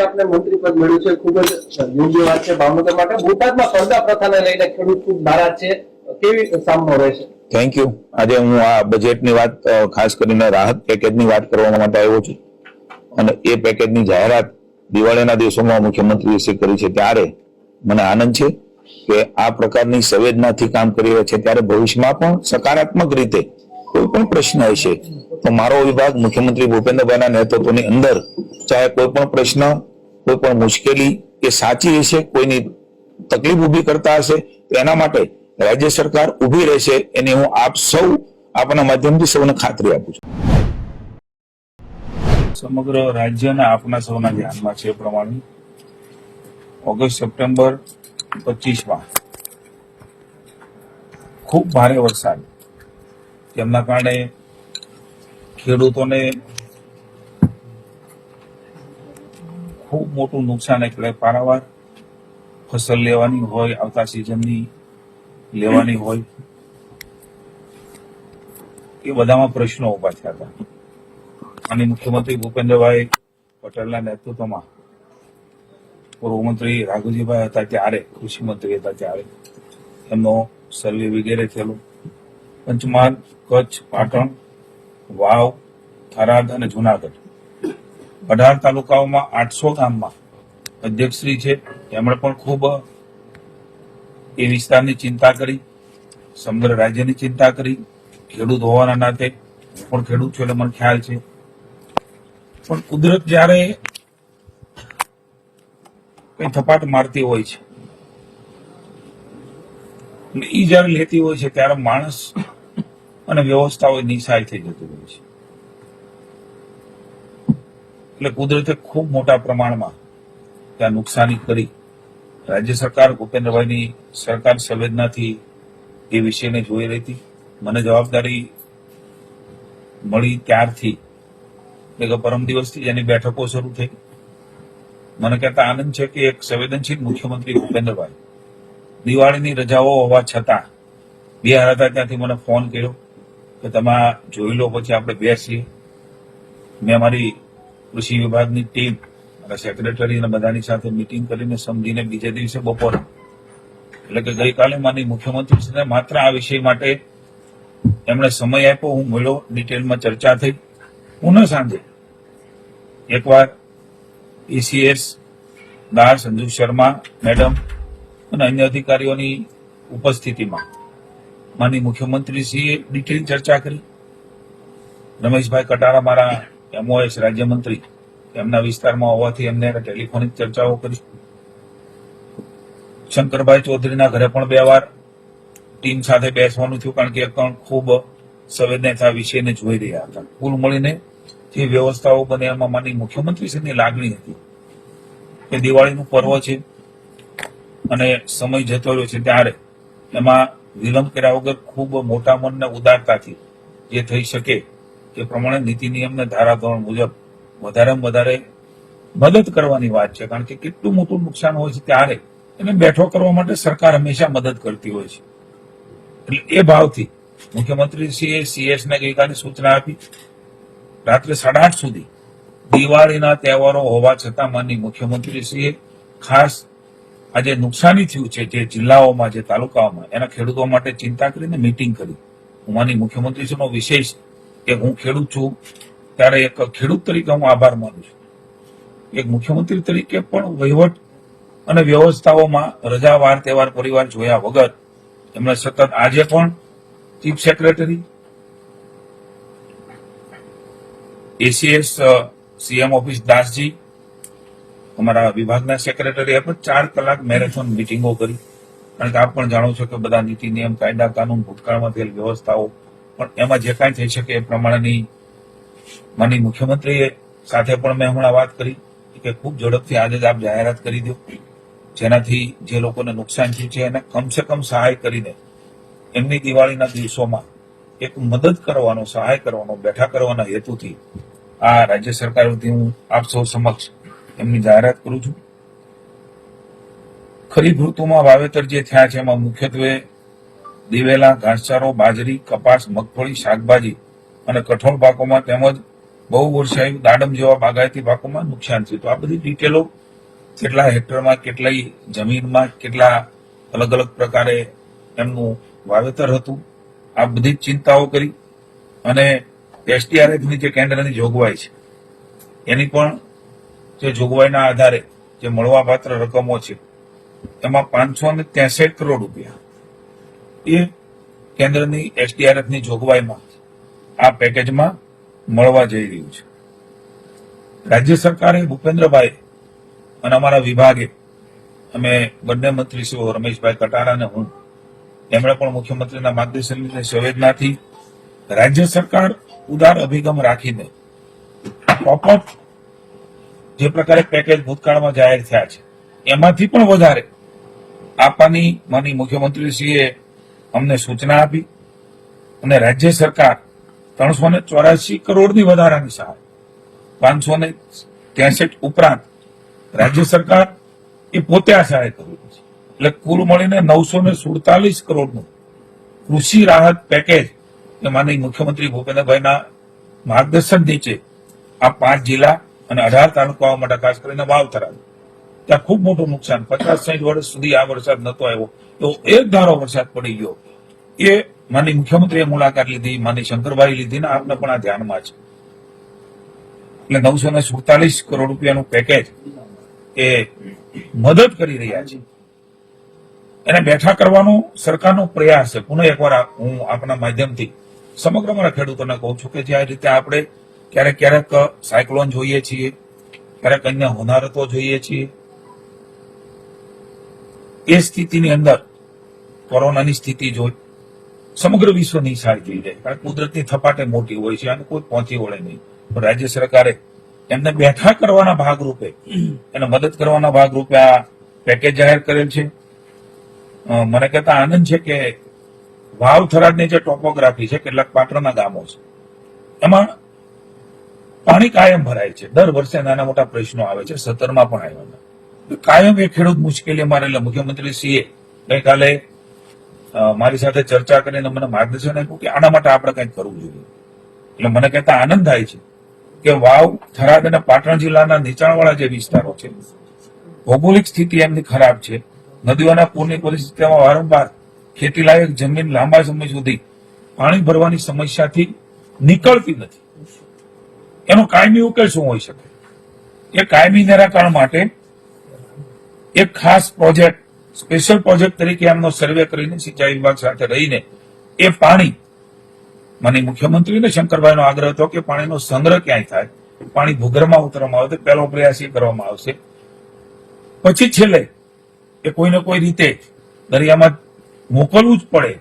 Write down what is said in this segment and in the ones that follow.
આપને મંત્રી પદ મળ્યું છે. ખૂબ જ યોગ્ય વાત છે ભાવનગર માટે. બોટાદમાં સ્પર્ધા પ્રથાને લઈને ખેડૂત ખૂબ નારાજ છે. કેવી સામનો રહેશે થેન્ક યુ આજે હું આ બજેટની વાત ખાસ કરીને રાહત પેકેજની વાત કરવા માટે આવ્યો છું. અને એ પેકેજની જાહેરાત દિવાળીના દિવસોમાં મુખ્યમંત્રીશ્રી કરી છે. ત્યારે મને આનંદ છે કે આ પ્રકારની સંવેદનાથી કામ કરી રહ્યા છે. ત્યારે ભવિષ્યમાં પણ સકારાત્મક રીતે કોઈ પણ પ્રશ્ન હશે તો મારો વિભાગ મુખ્યમંત્રી ભૂપેન્દ્રભાઈના નેતૃત્વની અંદર ચાહે કોઈ પણ પ્રશ્ન, કોઈ પણ મુશ્કેલી કે સાચી હશે કોઈની તકલીફ ઊભી કરતા હશે એના માટે રાજ્ય સરકાર ઊભી રહેશે એની હું આપ સૌ આપના માધ્યમથી સૌને ખાતરી આપું છું. સમગ્ર રાજ્યના આપના સૌના ધ્યાનમાં છે પ્રમાણે ઓગસ્ટ, સપ્ટેમ્બર પચીસમાં ખૂબ ભારે વરસાદ જેમના કારણે ખેડૂતોને ખૂબ મોટું નુકસાન એટલે પારાવાર ફસલ લેવાની હોય, આવતા સિઝનની લેવાની હોય. એ બધામાં પ્રશ્નો ઊભા થયા હતા. અને મુખ્યમંત્રી ભૂપેન્દ્રભાઈ પટેલના નેતૃત્વમાં પૂર્વ મંત્રી રાઘુજીભાઈ હતા ત્યારે કૃષિ મંત્રી હતા ત્યારે. એમનો સર્વે વગેરે થયેલો. પંચમહાલ, કચ્છ, પાટણ, વાવ, થરાદ અને જુનાગઢ. અઢાર તાલુકાઓમાં આઠસો ગામમાં અધ્યક્ષશ્રી છે. એમણે પણ ખૂબ એ વિસ્તારની ચિંતા કરી, સમગ્ર રાજ્યની ચિંતા કરી. ખેડૂત હોવાના નાતે પણ ખેડૂત છું એટલે મને ખ્યાલ છે. પણ કુદરત જ્યારે કઈ થપાટ મારતી હોય છે ઈ જયારે લેતી હોય છે, ત્યારે માણસ અને વ્યવસ્થાઓ નિશાય થઈ જતી હોય છે. એટલે કુદરતે ખૂબ મોટા પ્રમાણમાં ત્યાં નુકસાની કરી. રાજ્ય સરકાર ભૂપેન્દ્રભાઈની સરકાર સંવેદનાથી એ વિષયને જોઈ રહી હતી. મને જવાબદારી મળી ત્યારથી. એટલે કે પરમ દિવસથી જેની બેઠકો શરૂ થઈ. મને કહેતા આનંદ છે કે એક સંવેદનશીલ મુખ્યમંત્રી ભૂપેન્દ્રભાઈ. દિવાળીની રજાઓ હોવા છતાં બિહાર હતા ત્યાંથી મને ફોન કર્યો. કે તમે જોઈ લો પછી આપણે બેસીએ મેં મારી કૃષિ વિભાગની ટીમ અને સેક્રેટરી અને બધાની સાથે મિટિંગ કરીને સમજીને બીજે દિવસે બપોરે. એટલે કે ગઈકાલે માની મુખ્યમંત્રી સાથે માત્ર આ વિષય માટે એમણે સમય આપ્યો, હું મળ્યો ડિટેલમાં ચર્ચા થઈ. પુનઃ સાંજે એકવાર ઈસીએસ દાર સંજુ શર્મા મેડમ અને અન્ય અધિકારીઓની ઉપસ્થિતિમાં માની મુખ્યમંત્રીશ્રીએ ડિટેલ ચર્ચા કરી. રમેશભાઈ કટારા મારા એમઓએસ રાજ્યમંત્રી. એમના વિસ્તારમાં હોવાથી એમને ટેલિફોનિક ચર્ચાઓ કરી. શંકરભાઈ ચૌધરીના ઘરે પણ બે વાર ટીમ સાથે બેસવાનું થયું કારણ કે પણ ખૂબ સંવેદનતા વિષયને જોઈ રહ્યા હતા. કુલ મળીને જે વ્યવસ્થાઓ બને એમાં માની મુખ્યમંત્રીશ્રીની લાગણી હતી. કે દિવાળીનું પર્વ છે અને સમય જતો રહ્યો છે ત્યારે એમાં વિલંબ કર્યા વગર ખૂબ મોટા મનને ઉદારતાથી જે થઈ શકે એ પ્રમાણે નીતિ નિયમને ધારાધોરણ મુજબ વધારેમાં વધારે મદદ કરવાની વાત છે. કારણ કે કેટલું મોટું નુકસાન હોય છે ત્યારે એને બેઠો કરવા માટે સરકાર હંમેશા મદદ કરતી હોય છે. એટલે એ ભાવથી મુખ્યમંત્રીશ્રીએ સીએસ ને ગઈકાલે સૂચના આપી. રાત્રે સાડા આઠ સુધી દિવાળીના તહેવારો હોવા છતાં માની મુખ્યમંત્રીશ્રીએ ખાસ આજે નુકસાની થયું છે જે જિલ્લાઓમાં, જે તાલુકાઓમાં, એના ખેડૂતો માટે ચિંતા કરીને મીટિંગ કરી. હું માની મુખ્યમંત્રીશ્રીનો વિશેષ કે હું ખેડૂત છું, ત્યારે એક ખેડૂત તરીકે હું આભાર માનું છું. એક મુખ્યમંત્રી તરીકે પણ વહીવટ અને વ્યવસ્થાઓમાં રજા વાર તહેવાર પરિવાર જોયા વગર એમણે સતત આજે પણ chief secretary ACS CM office Dasji અમારા વિભાગના સેક્રેટરીએ પણ ચાર કલાક મેરેથોન મિટિંગો કરી. કારણ કે આપ પણ જાણો છો કે બધા નીતિ નિયમ, કાયદા, કાનૂન, ભૂતકાળમાં થયેલ વ્યવસ્થાઓ, પણ એમાં જે કાંઈ થઈ શકે એ પ્રમાણેની માની મુખ્યમંત્રીએ સાથે પણ મેં હમણાં વાત કરી કે ખૂબ ઝડપથી આજે જ આપ જાહેરાત કરી દો. જેનાથી જે લોકોને નુકસાન થયું છે એને કમસે કમ સહાય કરીને એમની દિવાળીના દિવસોમાં એક મદદ કરવાનો, સહાય કરવાનો, બેઠા કરવાના હેતુથી આ રાજ્ય સરકાર વતી હું આપ સૌ સમક્ષ એમની જાહેરાત કરું છું. ખરીફ ઋતુમાં વાવેતર જે થયા છે, એમાં મુખ્યત્વે દિવેલા, ઘાસચારો, બાજરી, કપાસ, મગફળી, શાકભાજી અને કઠોળ પાકોમાં તેમજ બહુ વર્ષાયુ દાડમ જેવા બાગાયતી પાકોમાં નુકસાન છે. તો આ બધી ડિટેલો કેટલા હેક્ટરમાં, કેટલી જમીનમાં, કેટલા અલગ અલગ પ્રકારે એમનું વાવેતર હતું, આ બધી ચિંતાઓ કરી અને એસટીઆરએફની જે કેન્દ્રની જોગવાઈ છે, એની પણ જે જોગવાઈના આધારે જે મળવાપાત્ર રકમો છે, એમાં પાંચસો ને ત્રેસઠ કરોડ રૂપિયા. એ કેન્દ્રની એસડીઆરએફની જોગવાઈમાં આ પેકેજમાં મળવા જઈ રહ્યું છે. રાજ્ય સરકારે ભૂપેન્દ્રભાઈ અને અમારા વિભાગે, અમે બંને મંત્રીશ્રીઓ રમેશભાઈ કટારા અને હું, એમણે પણ મુખ્યમંત્રીના માર્ગદર્શનની સંવેદનાથી રાજ્ય સરકાર ઉદાર અભિગમ રાખીને ટોપઅપ જે પ્રકારે પેકેજ ભૂતકાળમાં જાહેર થયા છે. એમાંથી પણ વધારે આપવાની માની મુખ્યમંત્રીશ્રીએ અમને સૂચના આપી અને રાજ્ય સરકાર ત્રણસો ને ચોરાસી કરોડની વધારાની સહાય, પાંચસો ને ત્રેસઠ ઉપરાંત રાજ્ય સરકાર એ પોતે આ સહાય કરી છે. એટલે કુલ મળીને નવસો ને સુડતાલીસ કરોડનું કૃષિ રાહત પેકેજ એ માનનીય મુખ્યમંત્રી ભૂપેન્દ્રભાઈના માર્ગદર્શન નીચે આ પાંચ જિલ્લા અને અઢાર તાલુકાઓ માટે ખાસ કરીને આવ્યું ત્યાં ખૂબ મોટું નુકસાન. પચાસ સાઠ વર્ષ સુધી આ વરસાદ નતો આવ્યો. તો એક ધારો વરસાદ પડી ગયો. એ માની મુખ્યમંત્રીએ મુલાકાત લીધી માની શંકરભાઈ લીધી ને આપને પણ આ ધ્યાનમાં છે. એટલે નવસો ને સુડતાલીસ કરોડ રૂપિયાનું પેકેજ એ મદદ કરી રહ્યા છે. એને બેઠા કરવાનો સરકારનો પ્રયાસ છે. પુનઃ એકવાર હું આપના માધ્યમથી સમગ્ર મારા ખેડૂતોને કહું છું કે જે આ રીતે આપણે ક્યારેક ક્યારેક સાયક્લોન જોઈએ છીએ, ક્યારેક અન્ય હોનારતો જોઈએ છીએ. એ સ્થિતિની અંદર કોરોનાની સ્થિતિ જોઈ સમગ્ર વિશ્વ નિશાળ થઈ જાય, કારણ કુદરતની થપાટે મોટી હોય છે અને કોઈ પહોંચી વળે નહીં. પણ રાજ્ય સરકારે એમને બેઠા કરવાના ભાગરૂપે, એને મદદ કરવાના ભાગરૂપે આ પેકેજ જાહેર કરેલ છે. મને કહેતા આનંદ છે કે વાવ થરાદની જે ટોપોગ્રાફી છે, કેટલાક પાટણના ગામો છે, એમાં પાણી કાયમ ભરાય છે. દર વર્ષે નાના મોટા પ્રશ્નો આવે છે. સત્તરમાં પણ આવ્યા કાયમ એ ખેડૂત મુશ્કેલી મારે એટલે મુખ્યમંત્રી ગઈકાલે મારી સાથે ચર્ચા કરીને મને માર્ગદર્શન આપ્યું કે આના માટે આપણે કંઈક કરવું જોઈએ. એટલે મને કહેતા આનંદ થાય છે કે વાવ, થરાદ અને પાટણ જિલ્લાના નીચાણવાળા જે વિસ્તારો છે, ભૌગોલિક સ્થિતિ એમની ખરાબ છે. નદીઓના પૂરની પરિસ્થિતિમાં વારંવાર ખેતી લાયક જમીન લાંબા સમય સુધી પાણી ભરવાની સમસ્યાથી નીકળતી નથી. એનો કાયમી ઉકેલ શું હોઈ શકે? એ કાયમી નિરાકરણ માટે એક ખાસ પ્રોજેક્ટ, સ્પેશિયલ પ્રોજેક્ટ તરીકે એમનો સર્વે કરીને સિંચાઈ વિભાગ સાથે રહીને એ પાણી, મને મુખ્યમંત્રીને શંકરભાઈનો આગ્રહ હતો કે પાણીનો સંગ્રહ ક્યાંય થાય? પાણી ભૂગર્ભમાં ઉતરવામાં આવે તો પહેલો પ્રયાસ એ કરવામાં આવશે. પછી છેલ્લે, એ કોઈને કોઈ રીતે દરિયામાં મોકલવું જ પડે,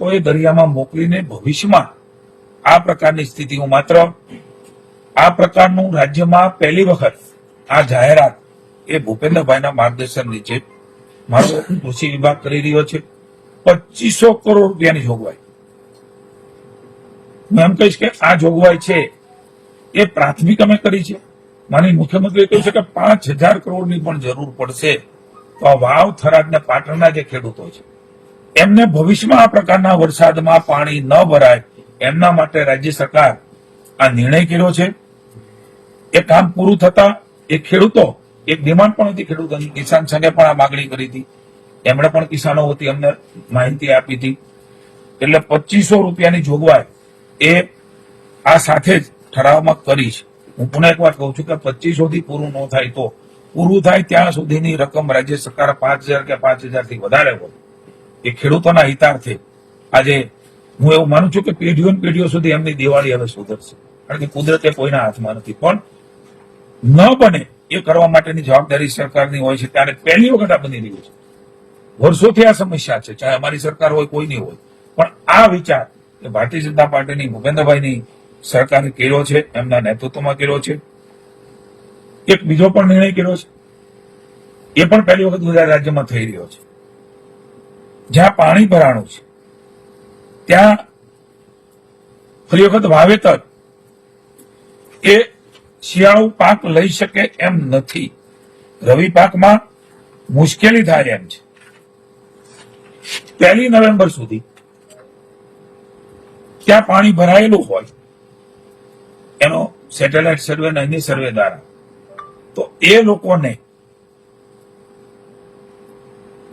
તો એ દરિયામાં મોકલીને ભવિષ્યમાં આ પ્રકારની સ્થિતિ હું માત્ર આ પ્રકારનું રાજ્યમાં પહેલી વખત આ જાહેરાત એ ભૂપેન્દ્રભાઈના માર્ગદર્શન નીચે મારો કૃષિ વિભાગ કરી રહ્યો છે. પચીસો કરોડ રૂપિયાની જોગવાઈ. હું એમ કહીશ કે આ જોગવાઈ છે એ પ્રાથમિક અમે કરી છે. માની મુખ્યમંત્રીએ કહ્યું છે કે પાંચ હજાર કરોડની પણ જરૂર પડશે તો આ વાવ થરાદ ને પાટણના જે ખેડૂતો છે, એમને ભવિષ્યમાં આ પ્રકારના વરસાદમાં પાણી ન ભરાય એમના માટે રાજ્ય સરકાર આ નિર્ણય કર્યો છે. એ કામ પૂરું થતા એ ખેડૂતો એક ડિમાન્ડ પણ હતી ખેડૂતોની. કિસાન સંઘે પણ આ માગણી કરી હતી. એમણે પણ કિસાનો વતી અમને માહિતી આપી હતી. એટલે પચીસો રૂપિયાની જોગવાઈ એ આ સાથે જ ઠરાવમાં કરી છે. હું પુનઃ એકવાર કહું છું કે પચીસો થી પૂરું ન થાય તો. પૂરું થાય ત્યાં સુધીની રકમ રાજ્ય સરકાર પાંચ હજાર કે પાંચ હજારથી વધારે હોય. એ ખેડૂતોના હિતાર્થે આજે હું એવું માનું છું કે પેઢીઓ પેઢીઓ સુધી એમની દિવાળી હવે સુધરશે. કારણ કે કુદરત એ કોઈના હાથમાં નથી. પણ ન બને એ કરવા માટેની જવાબદારી સરકારની હોય છે. ત્યારે પહેલી વખત આ બની રહ્યું છે. વર્ષોથી આ સમસ્યા છે. ચાહે અમારી સરકાર હોય કોઈની હોય. પણ આ વિચાર એ ભારતીય જનતા પાર્ટીની, ભૂપેન્દ્રભાઈની સરકારે કર્યો છે, એમના નેતૃત્વમાં કર્યો છે. એક બીજો પણ નિર્ણય કર્યો છે. એ પણ પહેલી વખત ગુજરાત રાજ્યમાં થઈ રહ્યો છે. જ્યાં પાણી ભરાણું છે. ત્યાં ફરી વખત વાવેતર એ શિયાળુ પાક લઈ શકે એમ નથી. રવિ પાકમાં મુશ્કેલી થાય એમ છે. પહેલી નવેમ્બર સુધી ત્યાં પાણી ભરાયેલું હોય, એનો સેટેલાઇટ સર્વે અને અન્ય સર્વે દ્વારા. તો એ લોકોને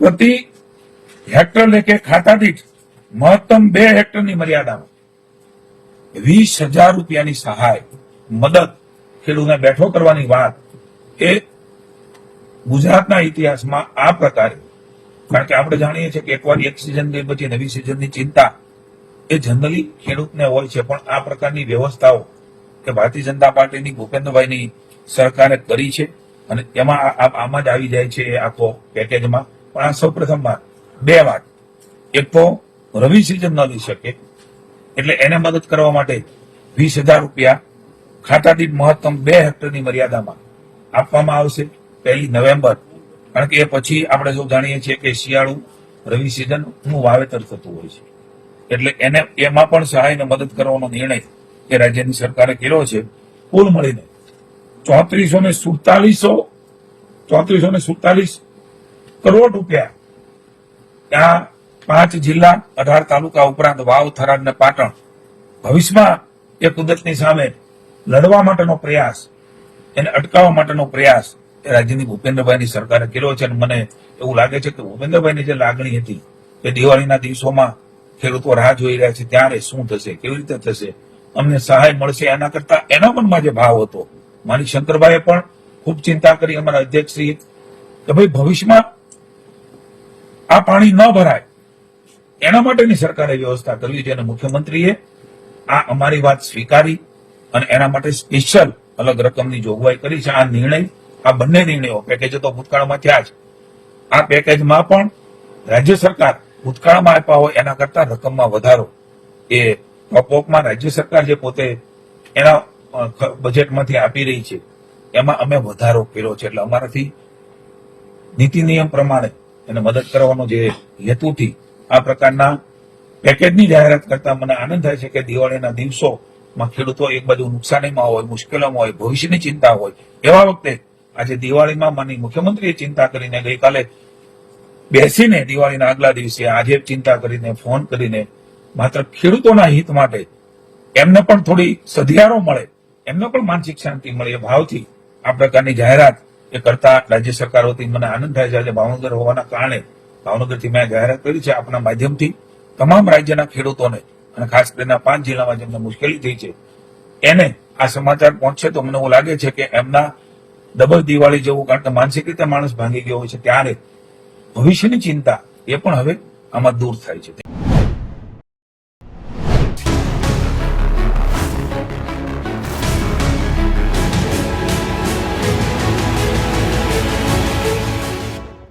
પ્રતિ હેક્ટર લેખે ખાતા દીઠ મહત્તમ બે હેક્ટરની મર્યાદામાં વીસ હજાર રૂપિયાની સહાય, મદદ ખેડૂતને બેઠો કરવાની વાત એ ગુજરાતના ઇતિહાસમાં આ પ્રકારે. કારણ કે આપણે જાણીએ છીએ કે એકવાર એક સિઝન ગઈ પછી નવી સિઝનની ચિંતા એ જનરલી ખેડૂતને હોય છે. પણ આ પ્રકારની વ્યવસ્થાઓ કે ભારતીય જનતા પાર્ટીની, ભૂપેન્દ્રભાઈની સરકારે કરી છે અને એમાં આમાં જ આવી જાય છે આખો પેકેજમાં. પણ આ સૌ પ્રથમવાર બે વાત. એક તો રવિ સિઝન ન લઈ શકે. એટલે એને મદદ કરવા માટે વીસ હજાર રૂપિયા ખાતા દીઠ મહત્તમ બે હેક્ટરની મર્યાદામાં આપવામાં આવશે પહેલી નવેમ્બર. કારણ કે એ પછી આપણે સૌ જાણીએ છીએ કે શિયાળુ રવિ સિઝનનું વાવેતર થતું હોય છે. એટલે એને, એમાં પણ સહાયને મદદ કરવાનો નિર્ણય એ રાજ્યની સરકારે કર્યો છે. કુલ મળીને ચોત્રીસો ને સુડતાલીસો ચોત્રીસો ને સુડતાલીસ કરોડ રૂપિયા આ પાંચ જિલ્લા, અઢાર તાલુકા ઉપરાંત વાવ, થરાદ ને પાટણ ભવિષ્યમાં એ કુદરતની સામે લડવા માટેનો પ્રયાસ, એને અટકાવવા માટેનો પ્રયાસ એ રાજ્યની ભૂપેન્દ્રભાઈની સરકારે કર્યો છે. અને મને એવું લાગે છે કે ભૂપેન્દ્રભાઈની જે લાગણી હતી કે દિવાળીના દિવસોમાં ખેડૂતો રાહ જોઈ રહ્યા છે, ત્યારે શું થશે, કેવી રીતે થશે, અમને સહાય મળશે. એના કરતા એના મનમાં જે ભાવ હતો મારી શંકરભાઈએ પણ ખૂબ ચિંતા કરી અમારા અધ્યક્ષશ્રીએ કે ભાઈ ભવિષ્યમાં આ પાણી ન ભરાય. એના માટેની સરકારે વ્યવસ્થા કરવી છે અને મુખ્યમંત્રીએ આ અમારી વાત સ્વીકારી. અને એના માટે સ્પેશિયલ અલગ રકમની જોગવાઈ કરી છે. આ નિર્ણય, આ બંને નિર્ણયો પેકેજો તો ભૂતકાળમાં થયા છે આ પેકેજમાં પણ રાજ્ય સરકાર ભૂતકાળમાં આપ્યા હોય એના કરતા રકમમાં વધારો. એ ટોપઓપમાં રાજ્ય સરકાર જે પોતે એના બજેટમાંથી આપી રહી છે, એમાં અમે વધારો કર્યો છે. એટલે અમારાથી નીતિ નિયમ પ્રમાણે એને મદદ કરવાનો જે હેતુથી આ પ્રકારના પેકેજની જાહેરાત કરતા મને આનંદ થાય છે કે દિવાળીના દિવસોમાં ખેડૂતો એક બાજુ નુકસાનીમાં હોય, મુશ્કેલીમાં હોય, ભવિષ્યની ચિંતા હોય, એવા વખતે આજે દિવાળીમાં માની મુખ્યમંત્રીએ ચિંતા કરીને ગઈકાલે બેસીને દિવાળીના આગલા દિવસે આજે ચિંતા કરીને, ફોન કરીને માત્ર ખેડૂતોના હિત માટે એમને પણ થોડી સધિયારો મળે, એમને પણ માનસિક શાંતિ મળે એ ભાવથી આ પ્રકારની જાહેરાત એ કરતા રાજ્ય સરકાર વતી મને આનંદ થાય છે. આજે ભાવનગર હોવાના કારણે ભાવનગરથી મેં જાહેરાત કરી છે. આપના માધ્યમથી તમામ રાજ્યના ખેડૂતોને અને ખાસ કરીને પાંચ જિલ્લામાં જેમને મુશ્કેલી થઈ છે, એને આ સમાચાર પહોંચશે તો મને એવું લાગે છે કે એમના ડબલ દિવાળી જેવું, કારણ કે માનસિક રીતે માણસ ભાંગી ગયો હોય છે, ત્યારે ભવિષ્યની ચિંતા એ પણ હવે આમાં દૂર થાય છે.